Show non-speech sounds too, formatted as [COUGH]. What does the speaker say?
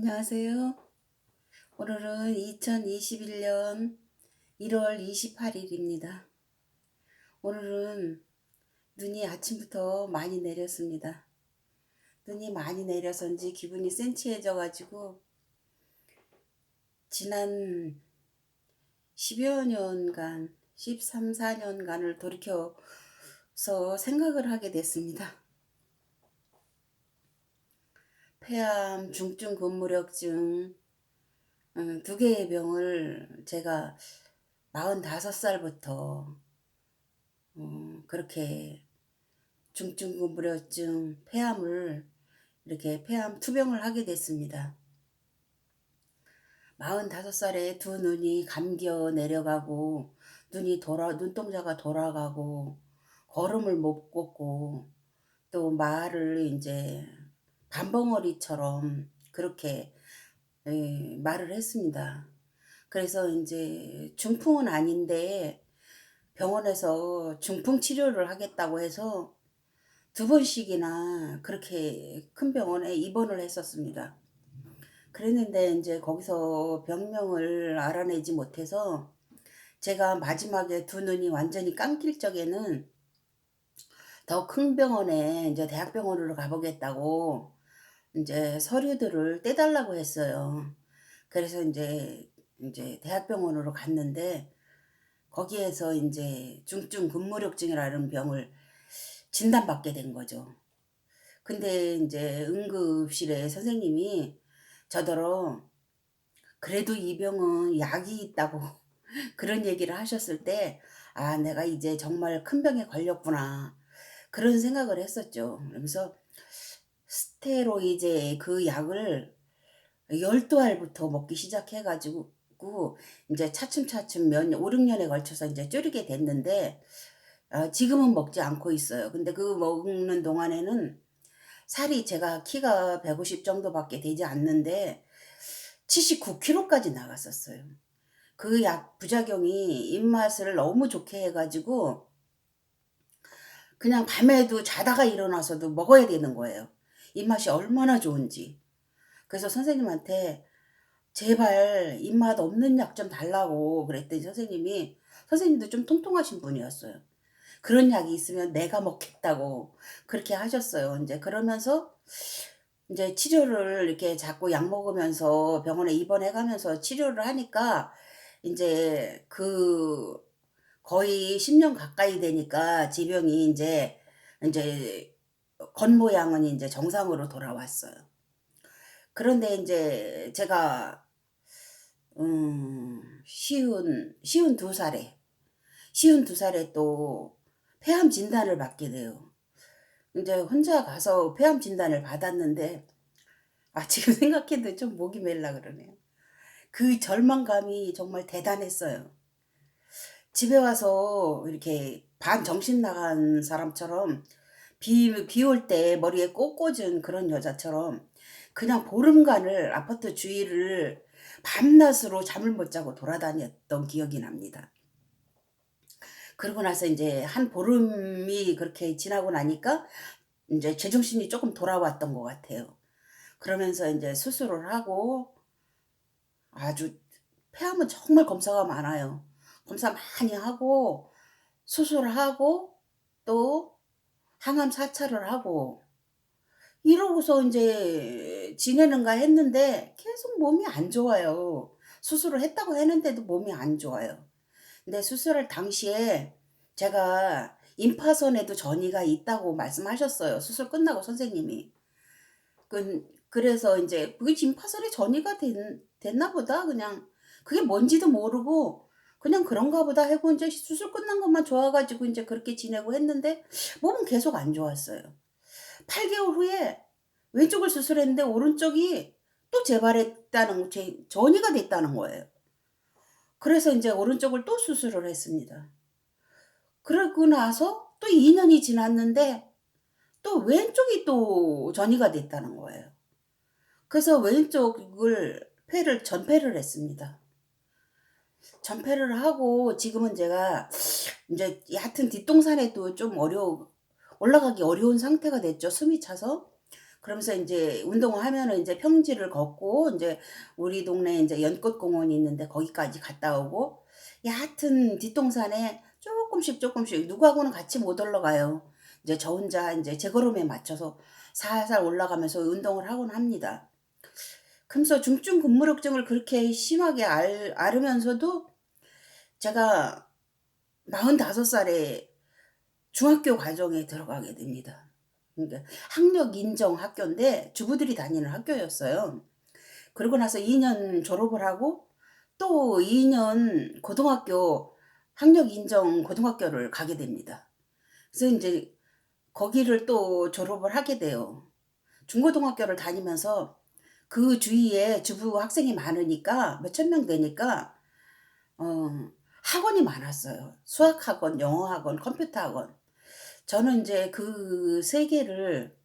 안녕하세요. 오늘은 2021년 1월 28일입니다. 오늘은 눈이 아침부터 많이 내렸습니다. 눈이 많이 내려서인지 기분이 센치해져 가지고 지난 10여 년간 13, 14년간을 돌이켜서 생각을 하게 됐습니다. 폐암, 중증 근무력증 음, 두 개의 병을 제가 45살부터 음, 그렇게 중증 근무력증, 폐암을 이렇게 폐암 투병을 하게 됐습니다. 45살에 두 눈이 감겨 내려가고 눈이 돌아 눈동자가 돌아가고 걸음을 못 걷고 또 말을 이제 밤벙어리처럼 그렇게 예, 말을 했습니다. 그래서 이제 중풍은 아닌데 병원에서 중풍 치료를 하겠다고 해서 두 번씩이나 그렇게 큰 병원에 입원을 했었습니다. 그랬는데 이제 거기서 병명을 알아내지 못해서 제가 마지막에 두 눈이 완전히 감길 적에는 더 큰 병원에 이제 대학병원으로 가보겠다고 이제 서류들을 떼달라고 했어요. 그래서 이제 이제 대학병원으로 갔는데 거기에서 이제 중증 근무력증이라는 병을 진단받게 된 거죠. 근데 이제 응급실에 선생님이 저더러 그래도 이 병은 약이 있다고 [LAUGHS] 그런 얘기를 하셨을 때, 아, 내가 이제 정말 큰 병에 걸렸구나. 그런 생각을 했었죠. 그러면서 스테로이제 그 약을 12알부터 먹기 시작해가지고, 이제 차츰차츰 몇, 5, 6년에 걸쳐서 이제 줄이게 됐는데, 어, 지금은 먹지 않고 있어요. 근데 그 먹는 동안에는 살이 제가 키가 150 정도밖에 되지 않는데 79kg까지 나갔었어요. 그 약 부작용이 입맛을 너무 좋게 해가지고 그냥 밤에도 자다가 일어나서도 먹어야 되는 거예요. 입맛이 얼마나 좋은지. 그래서 선생님한테 제발 입맛 없는 약 좀 달라고 그랬더니 선생님이 선생님도 좀 통통하신 분이었어요. 그런 약이 있으면 내가 먹겠다고 그렇게 하셨어요. 이제 그러면서 이제 치료를 이렇게 자꾸 약 먹으면서 병원에 입원해 가면서 치료를 하니까 이제 그 거의 10년 가까이 되니까 지병이 이제 이제 겉모양은 이제 정상으로 돌아왔어요. 그런데 이제 제가 음 쉬운 쉬운 두 살에 쉬운 두 살에 또 폐암 진단을 받게 돼요. 이제 혼자 가서 폐암 진단을 받았는데 아 지금 [LAUGHS] 생각해도 좀 목이 멜라 그러네요. 그 절망감이 정말 대단했어요. 집에 와서 이렇게 반 정신 나간 사람처럼 비, 비 올 때 머리에 꽃 꽂은 그런 여자처럼 그냥 보름간을 아파트 주위를 밤낮으로 잠을 못 자고 돌아다녔던 기억이 납니다. 그러고 나서 이제 한 보름이 그렇게 지나고 나니까 이제 제정신이 조금 돌아왔던 것 같아요. 그러면서 이제 수술을 하고 아주 폐암은 정말 검사가 많아요. 검사 많이 하고 수술을 하고 또 항암 사찰을 하고 이러고서 이제 지내는가 했는데 계속 몸이 안 좋아요. 수술을 했다고 했는데도 몸이 안 좋아요. 근데 수술할 당시에 제가 임파선에도 전이가 있다고 말씀하셨어요. 수술 끝나고 선생님이. 그, 그래서 이제 그게 임파선에 전이가 된, 됐나 보다. 그냥 그게 뭔지도 모르고 그냥 그런가 보다 하고 이제 수술 끝난 것만 좋아가지고 이제 그렇게 지내고 했는데 몸은 계속 안 좋았어요. 8개월 후에 왼쪽을 수술했는데 오른쪽이 또 재발했다는, 전이가 됐다는 거예요. 그래서 이제 오른쪽을 또 수술을 했습니다. 그러고 나서 또 2년이 지났는데 또 왼쪽이 또 전이가 됐다는 거예요. 그래서 왼쪽을 폐를 전폐를 했습니다. 전폐를 하고 지금은 제가 이제 얕은 뒷동산에도 좀 어려 올라가기 어려운 상태가 됐죠. 숨이 차서. 그러면서 인제 운동을 하면은 인제 평지를 걷고 인제 우리 동네에 인제 연꽃 공원이 있는데 거기까지 갔다 오고 얕은 뒷동산에 쪼끔씩 쪼끔씩 누구하고는 같이 못 올라가요. 이제 저 혼자 인제 제 걸음에 맞춰서 살살 올라가면서 운동을 하곤 합니다. 그러면서 중증 근무력증을 그렇게 심하게 앓 앓으면서도 제가 45 살에 중학교 과정에 들어가게 됩니다. 그러니까 학력 인정 학교인데 주부들이 다니는 학교였어요. 그러고 나서 2년 졸업을 하고 또 2년 고등학교 학력 인정 고등학교를 가게 됩니다. 그래서 인제 거기를 또 졸업을 하게 돼요. 중고등학교를 다니면서 그 주위에 주부 학생이 많으니까 몇천 명 되니까 어 학원이 많았어요. 수학 학원, 영어 학원, 컴퓨터 학원. 저는 인제 그 세 개를